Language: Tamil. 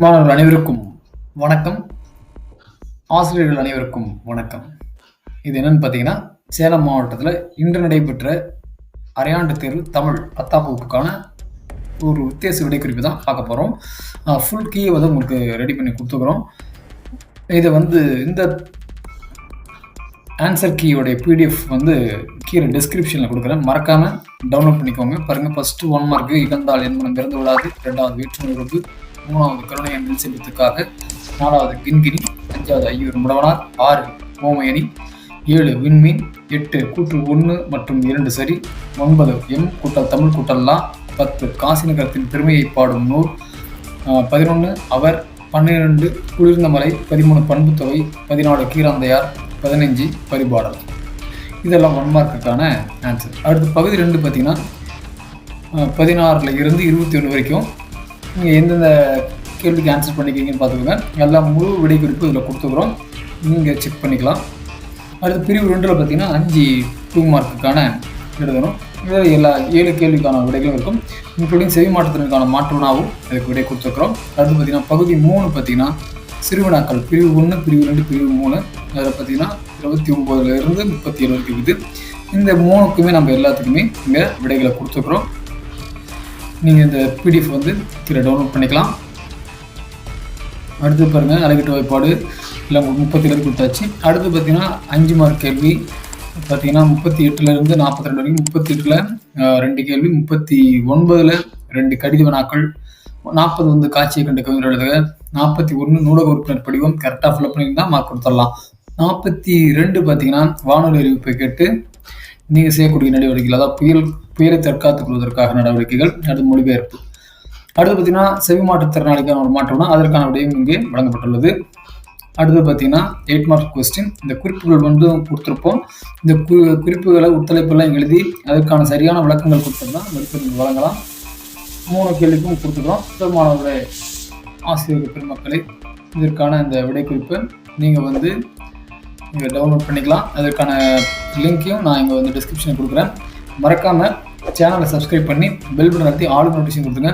மாணவர்கள் அனைவருக்கும் வணக்கம். ஆசிரியர்கள் அனைவருக்கும் வணக்கம். இது என்னன்னு பார்த்தீங்கன்னா சேலம் மாவட்டத்தில் இன்று நடைபெற்ற அரையாண்டு தேர்வு தமிழ் பத்தாம் வகுப்புக்கான ஒரு வித்தியாச விடைக்குறிப்பு தான் பார்க்க போகிறோம் ஃபுல் கீயை வந்து உங்களுக்கு ரெடி பண்ணி கொடுத்துக்கிறோம். இதை வந்து இந்த ஆன்சர் கீயோடைய பிடிஎஃப் வந்து கீழே டிஸ்கிரிப்ஷனில் கொடுக்குறேன். மறக்காமல் டவுன்லோட் பண்ணிக்கோங்க. பாருங்கள் ஃபஸ்ட்டு ஒன் மார்க்கு இகழ்ந்தால் என்பனம் பிறந்து விடாது ரெண்டாவது வேற்றுமை உறவு மூணாவது கருணை அன்பில் செலுத்துக்காக நாலாவது கிண்கிணி அஞ்சாவது ஐயூர் முடவனார் ஆறு ஓமயணி ஏழு விண்மீன் எட்டு கூற்று ஒன்று மற்றும் இரண்டு சரி ஒன்பது எம் கூட்டல் தமிழ் கூட்டல்லாம் பத்து காசி நகரத்தின் பெருமையை பாடும் நூல் பதினொன்று அவர் பன்னிரெண்டு குளிர்ந்த மலை பதிமூணு பண்புத்தொகை பதினாலு கீராந்தையார் பதினைஞ்சு பரிபாடல். இதெல்லாம் ஒன் மார்க்குக்கான ஆன்சர் அடுத்து பகுதி ரெண்டு பார்த்தீங்கன்னா பதினாறில் இருந்து இருபத்தி ஒன்று வரைக்கும் நீங்கள் எந்தெந்த கேள்விக்கு ஆன்சர் பண்ணிக்கிறீங்கன்னு பார்த்துக்கோங்க. எல்லாம் முழு விடை குறிப்பு இதில் கொடுத்துக்குறோம். நீங்கள் செக் பண்ணிக்கலாம். அடுத்து பிரிவு ரெண்டில் பார்த்தீங்கன்னா அஞ்சு டூ மார்க்குக்கான எழுதணும். இதில் எல்லா ஏழு கேள்விக்கான விடைகளும் இருக்கும். இன்க்ளூடிங் செவி மாற்றத்திற்கான மாற்றுனாவும் அதுக்கு விடை கொடுத்துருக்குறோம். அடுத்து பார்த்தீங்கன்னா பகுதி மூணு பார்த்தீங்கன்னா சிறுவினாக்கள் பிரிவு ஒன்று பிரிவு ரெண்டு பிரிவு மூணு. அதில் பார்த்தீங்கன்னா இருபத்தி ஒம்போதுலேருந்து முப்பத்தி ஏழு வரைக்கும் இருக்குது. இந்த மூணுக்குமே நம்ம எல்லாத்துக்குமே இங்கே விடைகளை கொடுத்துருக்குறோம். நீங்கள் இந்த பிடிஎஃப் வந்து கீழே டவுன்லோட் பண்ணிக்கலாம். அடுத்து பாருங்கள் அழகிட்ட வாய்ப்பாடு. இல்லை உங்களுக்கு முப்பத்தி ஏழு கொடுத்தாச்சு. அடுத்து பார்த்தீங்கன்னா அஞ்சு மார்க் கேள்வி. பார்த்தீங்கன்னா முப்பத்தி எட்டுலேருந்து நாற்பத்தி ரெண்டு வரைக்கும் முப்பத்தி எட்டில் ரெண்டு கேள்வி முப்பத்தி ஒன்பதில் ரெண்டு கடித வினாக்கள் நாற்பது வந்து காட்சியை கண்ட கவிஞர் எழுதுக. நாற்பத்தி ஒன்று நூலக உறுப்பினர் படிவம் கரெக்டாக ஃபில்அப் பண்ணியிருந்தால் மார்க் கொடுத்துடலாம். நாற்பத்தி ரெண்டு பார்த்தீங்கன்னா வானொலி அறிவிப்பை கேட்டு நீங்கள் செய்யக்கூடிய நடவடிக்கைகள் அதாவது புயல் புயலை தற்காத்துக் கொள்வதற்காக நடவடிக்கைகள் அது மொழிபெயர்ப்பு. அடுத்து பார்த்தீங்கன்னா செவி மாற்றுத்திறனாளிக்கான ஒரு மாற்றம்னா அதற்கான விடையும் இங்கே வழங்கப்பட்டுள்ளது. அடுத்து பார்த்தீங்கன்னா எயிட் மார்க் கொஸ்டின் இந்த குறிப்புகள் வந்து கொடுத்துருப்போம். இந்த கு குறிப்புகளை ஒத்துழைப்பெல்லாம் எழுதி அதற்கான சரியான விளக்கங்கள் கொடுத்துருந்தா மதிப்பெண்கள் வழங்கலாம். மூணு கேள்விக்கும் கொடுத்துக்கிறோம் மாணவர்களே ஆசிரியர் பெருமக்களை இதற்கான இந்த விடைக்குறிப்பு நீங்கள் வந்து நீங்கள் டவுன்லோட் பண்ணிக்கலாம். அதற்கான லிங்க்கையும் நான் இங்கே வந்து டிஸ்கிரிப்ஷனில் கொடுக்குறேன். மறக்காமல் சேனலை சப்ஸ்கிரைப் பண்ணி பெல் பட்டன் நடத்தி ஆல் நோட்டிஃபிகேஷன் கொடுத்துங்க